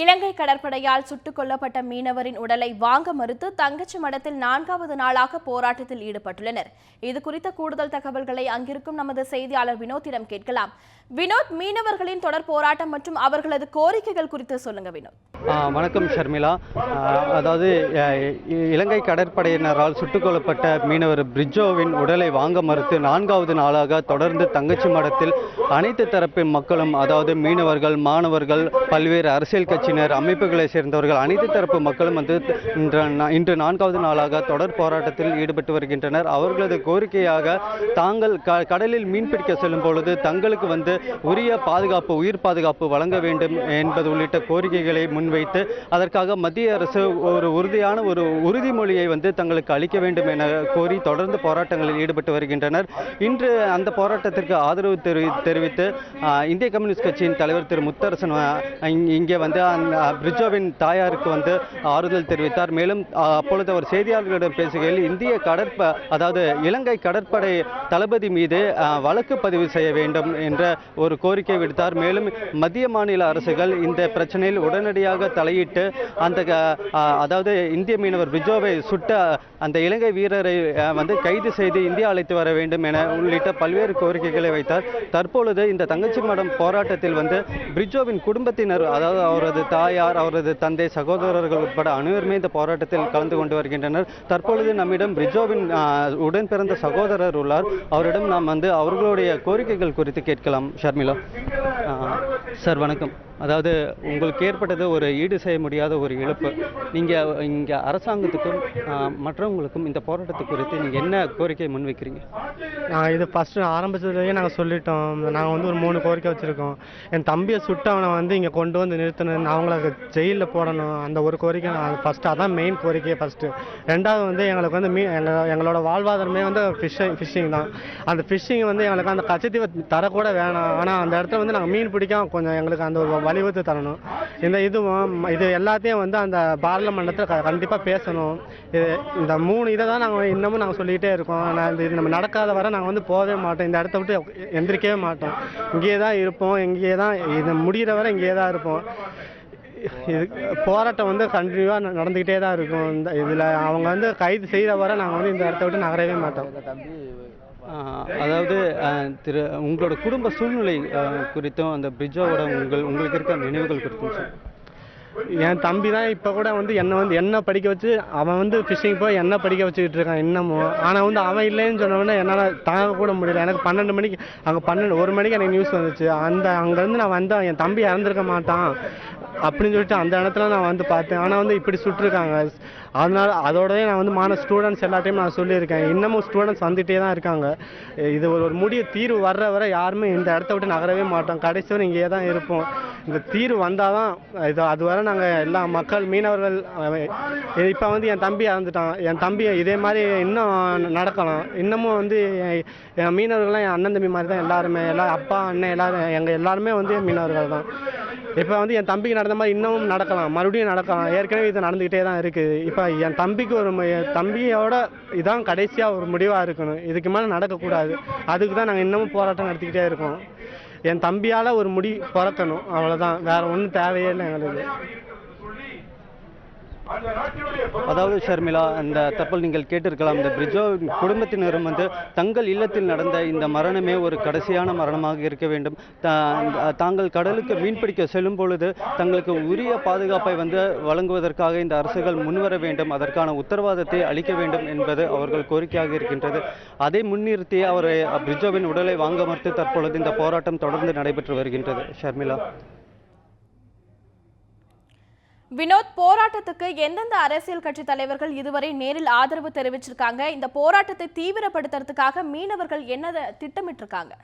இலங்கை கடற்படையால் சுட்டுக் கொல்லப்பட்ட மீனவரின் உடலை வாங்க மறுத்து தங்கச்சி மடத்தில் நான்காவது நாளாக போராட்டத்தில் ஈடுபட்டுள்ளனர். இது குறித்த கூடுதல் தகவல்களை அங்கிருக்கும் நமது செய்தியாளர் வினோத்திடம் கேட்கலாம். வினோத் மீனவர்களின் தொடர் போராட்டம் மற்றும் அவர்களது கோரிக்கைகள் குறித்து சொல்லுங்க வினோத். வணக்கம் ஷர்மிளா. அதாவது இலங்கை கடற்படையினரால் சுட்டுக் கொல்லப்பட்ட மீனவர் பிரிஜோவின் உடலை வாங்க மறுத்து நான்காவது நாளாக தொடர்ந்து தங்கச்சி மடத்தில் அனைத்து தரப்பின் மக்களும் அதாவது மீனவர்கள் மாணவர்கள் பல்வேறு அரசியல் கட்சி கட்சியினர் அமைப்புகளை சேர்ந்தவர்கள் அனைத்து தரப்பு மக்களும் வந்து இன்று நான்காவது நாளாக தொடர் போராட்டத்தில் ஈடுபட்டு வருகின்றனர். அவர்களது கோரிக்கையாக தாங்கள் கடலில் மீன்பிடிக்க செல்லும் பொழுது தங்களுக்கு வந்து உரிய பாதுகாப்பு உயிர் பாதுகாப்பு வழங்க வேண்டும் என்பது உள்ளிட்ட கோரிக்கைகளை முன்வைத்து அதற்காக மத்திய அரசு ஒரு உறுதியான ஒரு உறுதிமொழியை வந்து தங்களுக்கு அளிக்க வேண்டும் என கோரி தொடர்ந்து போராட்டங்களில் ஈடுபட்டு வருகின்றனர். இன்று அந்த போராட்டத்திற்கு ஆதரவு தெரிவி தெரிவித்து இந்திய கம்யூனிஸ்ட் கட்சியின் தலைவர் திரு முத்தரசன் இங்கே வந்து பிரிஜோவின் பிரிட்ஜோவின் தாயாருக்கு வந்து ஆறுதல் தெரிவித்தார். மேலும் அப்பொழுது அவர் செய்தியாளர்களிடம் பேசுகையில் இந்திய கடற்ப அதாவது இலங்கை கடற்படை தளபதி மீது வழக்கு பதிவு செய்ய வேண்டும் என்ற ஒரு கோரிக்கை விடுத்தார். மேலும் மத்திய மாநில அரசுகள் இந்த பிரச்சனையில் உடனடியாக தலையிட்டு அந்த க- அதாவது இந்திய மீனவர் பிரிஜோவை சுட்ட அந்த இலங்கை வீரரை வந்து கைது செய்து இந்தியா அழைத்து வர வேண்டும் என உள்ளிட்ட பல்வேறு கோரிக்கைகளை வைத்தார். தற்பொழுது இந்த தங்கச்சி மடம் போராட்டத்தில் வந்து பிரிஜோவின் குடும்பத்தினர் அதாவது அவரது தாயார் அவரது தந்தை சகோதரர்கள் உட்பட அனைவருமே இந்த போராட்டத்தில் கலந்து கொண்டு வருகின்றனர். தற்பொழுது நம்மிடம் பிரிஜோவின் உடன் பிறந்த சகோதரர் உள்ளார். அவரிடம் நாம் வந்து அவர்களுடைய கோரிக்கைகள் குறித்து கேட்கலாம். ஷர்மிளா. சார் வணக்கம். அதாவது உங்களுக்கு ஏற்பட்டது ஒரு ஈடு செய்ய முடியாத ஒரு இழப்பு. நீங்கள் இங்கே அரசாங்கத்துக்கும் மற்றவங்களுக்கும் இந்த போராட்டத்தை குறித்து நீங்கள் என்ன கோரிக்கை முன்வைக்கிறீங்க? நாங்கள் இது ஃபஸ்ட்டு ஆரம்பிச்சதுலேயே நாங்கள் சொல்லிட்டோம். நாங்கள் வந்து ஒரு மூணு கோரிக்கை வச்சுருக்கோம். என் தம்பியை சுட்டவனை வந்து இங்கே கொண்டு வந்து நிறுத்தணும் அவங்கள ஜெயிலில் போடணும். அந்த ஒரு கோரிக்கை நான் ஃபஸ்ட்டு அதான் மெயின் கோரிக்கையே ஃபஸ்ட்டு ரெண்டாவது வந்து எங்களுக்கு வந்து மீ எங்க- எங்களோட வாழ்வாதாரமே வந்து ஃபிஷ்ஷிங் ஃபிஷ்ஷிங் தான். அந்த ஃபிஷ்ஷிங் வந்து எங்களுக்கு அந்த கச்சத்தீவை தரக்கூட வேணாம். ஆனால் அந்த இடத்துல வந்து நாங்கள் மீன் பிடிக்காம கொஞ்சம் எங்களுக்கு அந்த ஒரு வலியுறுத்தி தரணும். இந்த இதுவும் இது எல்லாத்தையும் வந்து அந்த பாராளுமன்றத்தில் கண்டிப்பாக பேசணும். இது இந்த மூணு இதை தான் நாங்கள் இன்னமும் நாங்கள் சொல்லிக்கிட்டே இருக்கோம். ஆனால் இந்த இது நம்ம நடக்காத வரை நாங்கள் வந்து போகவே மாட்டோம். இந்த இடத்த விட்டு எந்திரிக்கவே மாட்டோம். இங்கேயே தான் இருப்போம். இங்கேயே தான் இது முடிகிற வரை இங்கேயே தான் இருப்போம். இது போராட்டம் வந்து கண்டினியூவாக நடந்துக்கிட்டே தான் இருக்கும். இந்த இதில் அவங்க வந்து கைது செய்கிற வரை நாங்கள் வந்து இந்த இடத்த விட்டு நகரவே மாட்டோம். அதாவது திரு உங்களோட குடும்ப சூழ்நிலை குறித்தும் அந்த பிரிட்ஜோட உங்கள் உங்களுக்கு இருக்க நினைவுகள் குறித்தும் சார் என் தம்பி தான் இப்போ கூட வந்து என்னை வந்து என்ன படிக்க வச்சு அவன் வந்து ஃபிஷிங் போய் என்ன படிக்க வச்சுக்கிட்டு இருக்கான் இன்னமும். ஆனால் வந்து அவன் இல்லைன்னு சொன்னவொடனே என்னால் தாங்க கூட முடியல. எனக்கு பன்னெண்டு மணிக்கு அங்கே பன்னெண்டு ஒரு மணிக்கு எனக்கு நியூஸ் வந்துச்சு. அந்த அங்கேருந்து நான் வந்தேன் என் தம்பி இறந்துருக்க மாட்டான். அப்படின்னு சொல்லிட்டு அந்த இடத்துல நான் வந்து பார்த்தேன். ஆனால் வந்து இப்படி சுட்டிருக்காங்க. அதனால் அதோடய நான் வந்து மான ஸ்டூடெண்ட்ஸ் எல்லாத்தையும் நான் சொல்லியிருக்கேன். இன்னமும் ஸ்டூடெண்ட்ஸ் வந்துகிட்டே தான் இருக்காங்க. இது ஒரு ஒரு முடிய தீர்வு வர்ற வரை யாருமே இந்த இடத்த விட்டு நகரவே மாட்டோம். கடைசி வரை இங்கேயே தான் இருப்போம். இந்த தீர்வு வந்தால் தான் இது அதுவரை நாங்கள் எல்லா மக்கள் மீனவர்கள் இப்போ வந்து என் தம்பி இறந்துட்டான். என் தம்பி இதே மாதிரி இன்னும் நடக்கலாம். இன்னமும் வந்து என் என் மீனவர்கள்லாம் என் அண்ணன் தம்பி மாதிரி தான் எல்லாருமே. எல்லா அப்பா அண்ணன் எல்லாரும் எங்கள் எல்லாருமே வந்து மீனவர்கள் தான். இப்போ வந்து என் தம்பிக்கு நடந்த மாதிரி இன்னமும் நடக்கலாம். மறுபடியும் நடக்கலாம். ஏற்கனவே இது நடந்துக்கிட்டே தான் இருக்குது இப்போ என் தம்பிக்கு ஒரு என் தம்பியோட இதான் கடைசியாக ஒரு முடிவாக இருக்கணும். இதுக்கு மேலே நடக்கக்கூடாது. அதுக்கு தான் நாங்கள் இன்னமும் போராட்டம் நடத்திக்கிட்டே இருக்கோம். என் தம்பியால் ஒரு முடி பிறக்கணும். அவ்வளோதான் வேறு ஒன்றும் தேவையே இல்லை எங்களுக்கு. அதாவது ஷர்மிளா அந்த தற்போது நீங்கள் கேட்டிருக்கலாம் இந்த பிரிஜோ குடும்பத்தினரும் வந்து தங்கள் இல்லத்தில் நடந்த இந்த மரணமே ஒரு கடைசியான மரணமாக இருக்க வேண்டும். தாங்கள் கடலுக்கு மீன்பிடிக்க செல்லும் பொழுது தங்களுக்கு உரிய பாதுகாப்பை வந்து வழங்குவதற்காக இந்த அரசுகள் முன்வர வேண்டும். அதற்கான உத்தரவாதத்தை அளிக்க வேண்டும் என்பது அவர்கள் கோரிக்கையாக இருக்கின்றது. அதை முன்னிறுத்தி அவர் பிரிஜோவின் உடலை வாங்க மறுத்து தற்பொழுது இந்த போராட்டம் தொடர்ந்து நடைபெற்று வருகின்றது. ஷர்மிளா. வினோத் போராட்டத்துக்கு எந்தெந்த அரசியல் கட்சி தலைவர்கள் இதுவரை நேரில் ஆதரவு தெரிவிச்சிருக்காங்க? இந்த போராட்டத்தை தீவிரப்படுத்துறதுக்காக மீனவர்கள் என்ன திட்டமிட்டிருக்காங்க?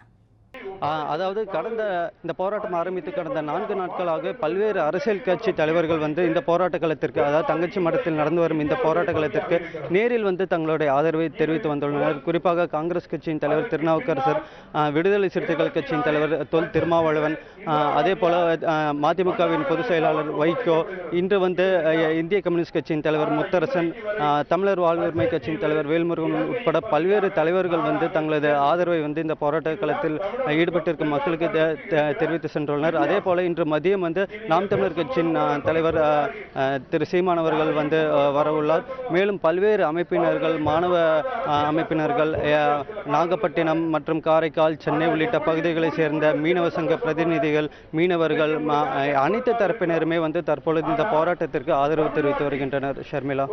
அதாவது கடந்த இந்த போராட்டம் ஆரம்பித்து கடந்த நான்கு நாட்களாக பல்வேறு அரசியல் கட்சி தலைவர்கள் வந்து இந்த போராட்ட களத்திற்கு அதாவது தங்கச்சி மடத்தில் நடந்து வரும் இந்த போராட்ட களத்திற்கு நேரில் வந்து தங்களுடைய ஆதரவை தெரிவித்து வந்துள்ளனர். குறிப்பாக காங்கிரஸ் கட்சியின் தலைவர் திருநாவுக்கரசர் விடுதலை சிறுத்தைகள் கட்சியின் தலைவர் தொல் திருமாவளவன் அதே போல மதிமுகவின் பொதுச் செயலாளர் வைகோ இன்று வந்து இந்திய கம்யூனிஸ்ட் கட்சியின் தலைவர் முத்தரசன் தமிழர் வாழ்வுரிமை கட்சியின் தலைவர் வேல்முருகன் உட்பட பல்வேறு தலைவர்கள் வந்து தங்களது ஆதரவை வந்து இந்த போராட்ட களத்தில் ஈடுபட்டிருக்கும் மக்களுக்கு தெ- தெரிவித்து சென்றுள்ளனர். அதே போல இன்று மதியம் வந்து நாம் தமிழர் கட்சியின் தலைவர் திரு சீமான் அவர்கள் வந்து வரவுள்ளார். மேலும் பல்வேறு அமைப்பினர்கள் மாணவ அமைப்பினர்கள் நாகப்பட்டினம் மற்றும் காரைக்கால் சென்னை உள்ளிட்ட பகுதிகளைச் சேர்ந்த மீனவ சங்க பிரதிநிதிகள் மீனவர்கள் அனைத்து தரப்பினருமே வந்து தற்பொழுது இந்த போராட்டத்திற்கு ஆதரவு தெரிவித்து வருகின்றனர். ஷர்மிளா.